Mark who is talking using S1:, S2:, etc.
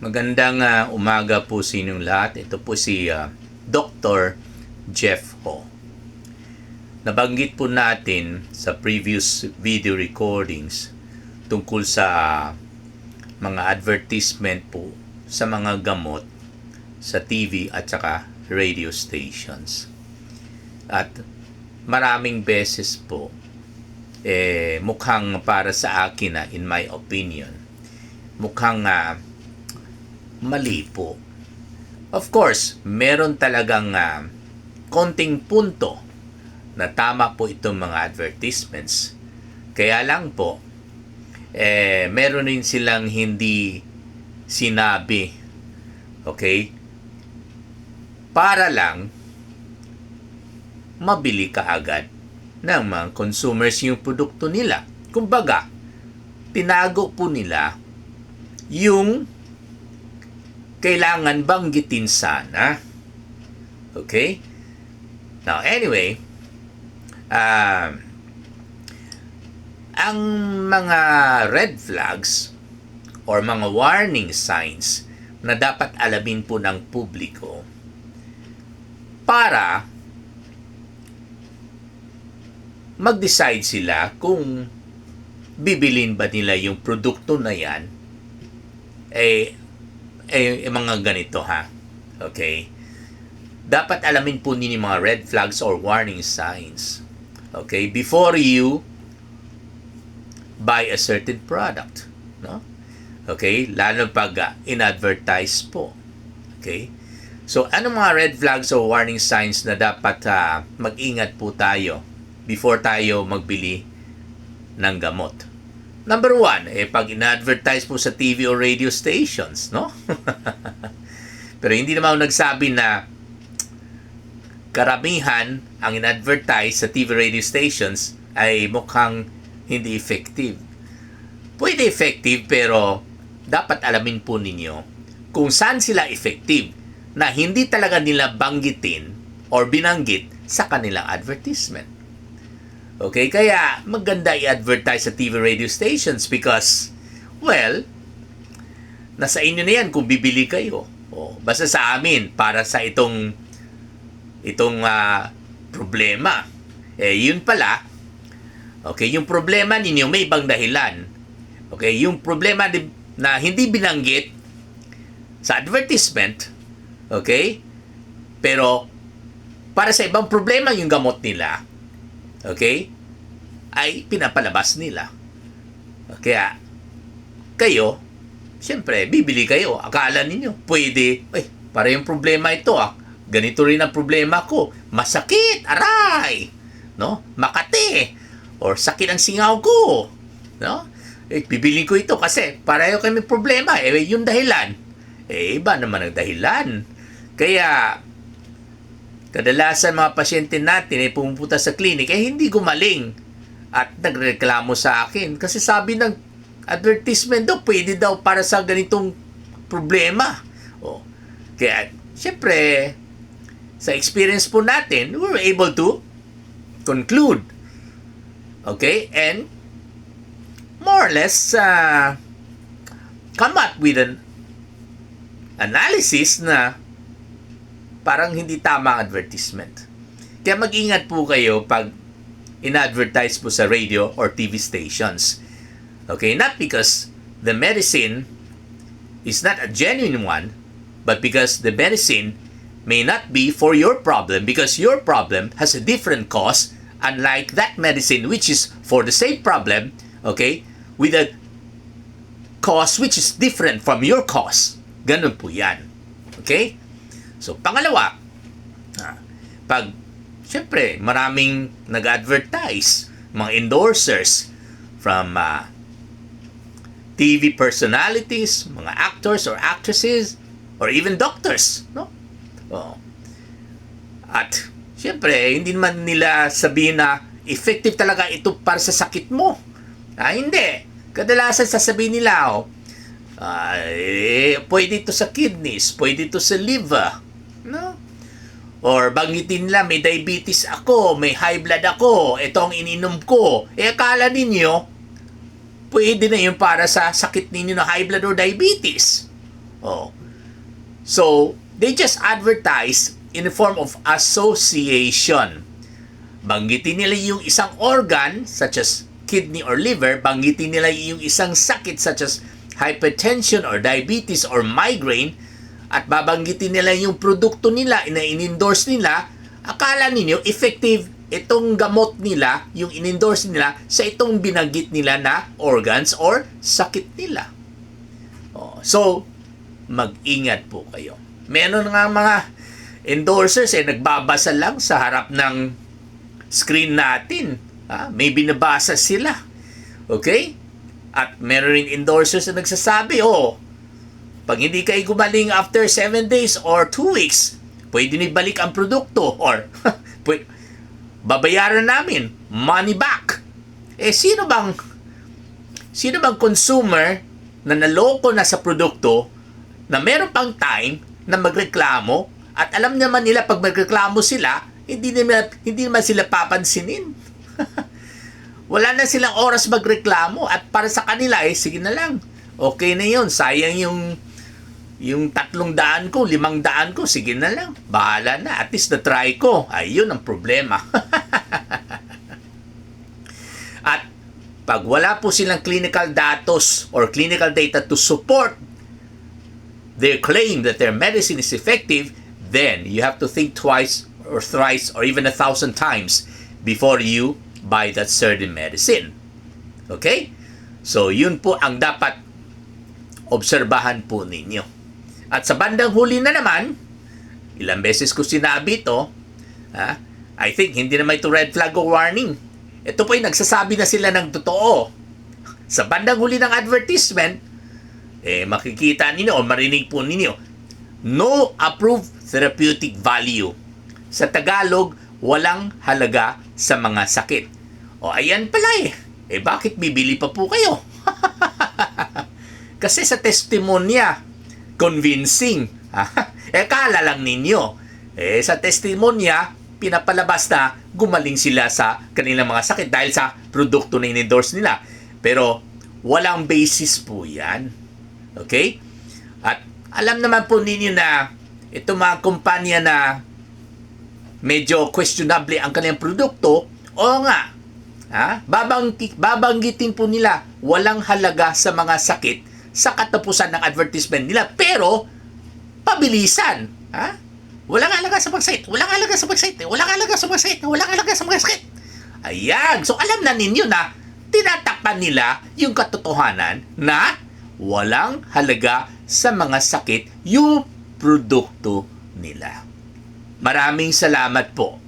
S1: Magandang ah, umaga po sa inyong lahat. Ito po si ah, Dr. Jeff Ho. Nabanggit po natin sa previous video recordings tungkol sa mga advertisement po sa mga gamot sa TV at saka radio stations. At maraming beses po eh mukhang para sa akin na in my opinion mukhang ah, mali po. Of course, meron talagang ah, konting punto na tama po itong mga advertisements. Kaya lang po, eh, meron rin silang hindi sinabi. Okay? Para lang mabili ka agad ng mga consumers yung produkto nila. Kumbaga, tinago po nila yung kailangan banggitin sana. Okay? Now, anyway, um, ang mga red flags or mga warning signs na dapat alamin po ng publiko para mag-decide sila kung bibilin ba nila yung produkto na yan eh, eh, eh mga ganito ha. Okay? Dapat alamin po ninyo mga red flags or warning signs. Okay? Before you buy a certain product. No? Okay? Lalo pag uh, in-advertise po. Okay? So, ano mga red flags or warning signs na dapat uh, mag-ingat po tayo before tayo magbili ng gamot? Number one, eh, pag in-advertise po sa TV or radio stations, no? Pero hindi naman ako nagsabi na karamihan ang in-advertise sa TV radio stations ay mukhang hindi effective. Pwede effective pero dapat alamin po ninyo kung saan sila effective na hindi talaga nila banggitin or binanggit sa kanilang advertisement. Okay, kaya maganda i-advertise sa TV radio stations because, well, nasa inyo na yan kung bibili kayo. O, basta sa amin, para sa itong itong ah, problema. Eh, yun pala, okay, yung problema ninyo may ibang dahilan. Okay, yung problema na hindi binanggit sa advertisement, okay, pero para sa ibang problema yung gamot nila, okay, ay pinapalabas nila. Kaya, kayo, siyempre, bibili kayo. Akala ninyo, pwede, ay, para yung problema ito ah, ganito rin ang problema ko. Masakit, aray, no? Makati, or sakit ang singaw ko, no? Eh, bibilin ko ito kasi pareho kami problema. Eh, yung dahilan. Eh, iba naman ang dahilan. Kaya, kadalasan mga pasyente natin ay pumupunta sa clinic eh hindi gumaling at nagreklamo sa akin kasi sabi ng advertisement daw pwede daw para sa ganitong problema. Oh. Kaya syempre sa experience po natin, we were able to conclude. Okay? And more or less uh, come up with an analysis na parang hindi tama ang advertisement. Kaya mag-ingat po kayo pag in-advertise po sa radio or TV stations. Okay, not because the medicine is not a genuine one, but because the medicine may not be for your problem because your problem has a different cause unlike that medicine which is for the same problem, okay, with a cause which is different from your cause. Ganun po yan. Okay? So, pangalawa, ah, pag, syempre, maraming nag-advertise, mga endorsers from ah, TV personalities, mga actors or actresses, or even doctors, no? Oh. At, syempre, hindi naman nila sabihin na effective talaga ito para sa sakit mo. Ah, hindi. Kadalasan sasabihin nila, oh, ah, eh, pwede ito sa kidneys, pwede ito sa liver? Or banggitin nila, may diabetes ako, may high blood ako, ito ang ininom ko. Eh, akala ninyo, pwede na yun para sa sakit ninyo na high blood or diabetes. Oh. So, they just advertise in the form of association. Banggitin nila yung isang organ such as kidney or liver, banggitin nila yung isang sakit such as hypertension or diabetes or migraine, at babanggitin nila yung produkto nila na in-endorse nila, akala ninyo effective itong gamot nila, yung in-endorse nila sa itong binanggit nila na organs or sakit nila. Oh, so, mag-ingat po kayo. Meron nga mga endorsers eh, nagbabasa lang sa harap ng screen natin. Ha? May binabasa sila. Okay? At meron rin endorsers na nagsasabi, oh, pag hindi kayo gumaling after 7 days or 2 weeks, pwede ni balik ang produkto or pwede, babayaran namin money back. Eh sino bang sino bang consumer na naloko na sa produkto na meron pang time na magreklamo at alam naman nila pag magreklamo sila, hindi naman, hindi naman sila papansinin. Wala na silang oras magreklamo at para sa kanila eh, sige na lang. Okay na yun. Sayang yung yung tatlong daan ko, limang daan ko, sige na lang. Bahala na. At least na-try ko. Ayun ang problema. At pag wala po silang clinical datos or clinical data to support their claim that their medicine is effective, then you have to think twice or thrice or even a thousand times before you buy that certain medicine. Okay? So, yun po ang dapat obserbahan po ninyo. At sa bandang huli na naman, ilang beses ko sinabi ito, ha, I think hindi naman ito red flag o warning. Ito po ay nagsasabi na sila ng totoo. Sa bandang huli ng advertisement, eh, makikita ninyo o marinig po ninyo, no approved therapeutic value. Sa Tagalog, walang halaga sa mga sakit. O ayan pala eh. Eh bakit bibili pa po kayo? Kasi sa testimonya, convincing. eh kala lang ninyo. Eh sa testimonya, pinapalabas na gumaling sila sa kanilang mga sakit dahil sa produkto na in-endorse nila. Pero walang basis po yan. Okay? At alam naman po ninyo na itong mga kumpanya na medyo questionable ang kanilang produkto, o nga, ha? Babang, babanggitin po nila walang halaga sa mga sakit sa katapusan ng advertisement nila. Pero, pabilisan. Ha? Walang halaga sa sakit. Walang halaga sa sakit. Walang halaga sa sakit. Walang halaga sa sakit. Ayan. So, alam na ninyo na tinatakpan nila yung katotohanan na walang halaga sa mga sakit yung produkto nila. Maraming salamat po